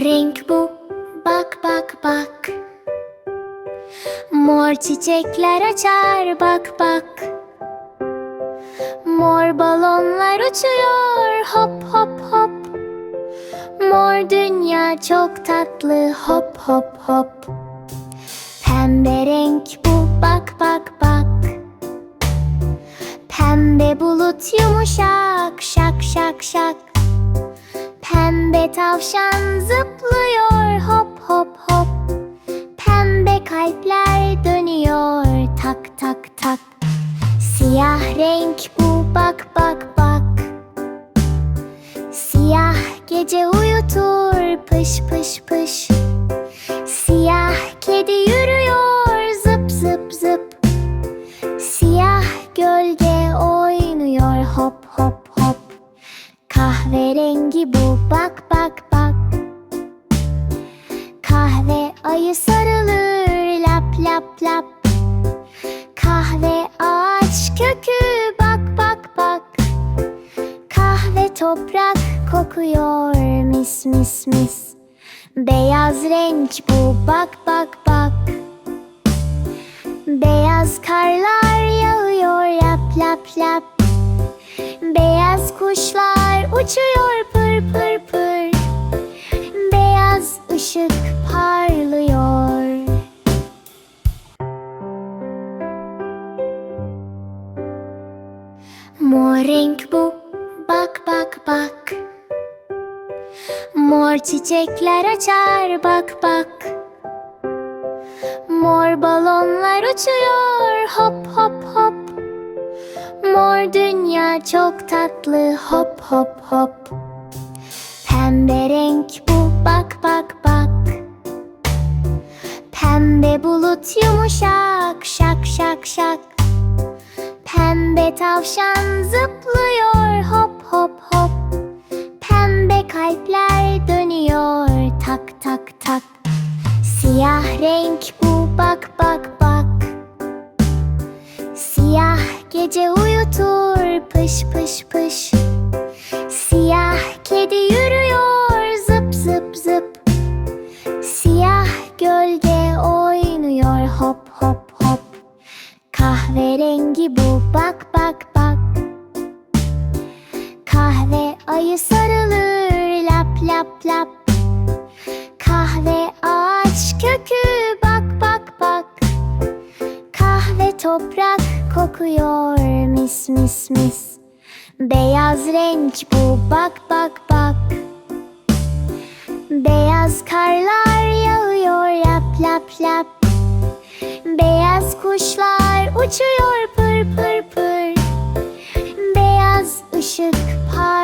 renk bu. Bak bak bak. Mor çiçekler açar bak bak. Mor balonlar uçuyor hop hop hop. Mor dünya çok tatlı hop hop hop. Pembe renk bu bak bak bak. Pembe bulut yumuşak şak şak şak Pembe tavşan zıplıyor hop hop hop. Pembe kalpler dönüyor tak tak tak. Siyah renk bu bak bak bak. Siyah gece uyutur pış pış pış. Siyah kedi yürüyor Kahverengi bu. Bak bak bak. Kahve ayı sarılır lap lap lap. Kahve ağaç kökü. Bak bak bak. Kahve toprak kokuyor. Mis mis mis. Beyaz renk bu. Bak bak bak. Beyaz karlar yağıyor lap lap lap. Beyaz kuşlar uçuyor pır pır pır. Beyaz ışık parlıyor. Mor renk bu. Bak bak bak. Mor çiçekler açar. Bak bak. Mor balonlar uçuyor. Hop hop Mor dünya çok tatlı hop hop hop. Pembe renk bu bak bak bak. Pembe bulut yumuşak şak şak şak. Pembe tavşan zıplıyor hop hop hop. Pembe kalpler dönüyor tak tak tak. Siyah renk bu bak bak bak gece uyutur pış pış pış. Siyah kedi yürüyor zıp zıp zıp. Siyah gölge oynuyor hop hop hop. Kahverengi bu bak bak bak. Kahve ayı sarılır lap lap lap toprak kokuyor. Mis mis mis. Beyaz renk bu. Bak bak bak. Beyaz karlar yağıyor. Lap lap lap. Beyaz kuşlar uçuyor pır pır pır. Beyaz ışık parlıyor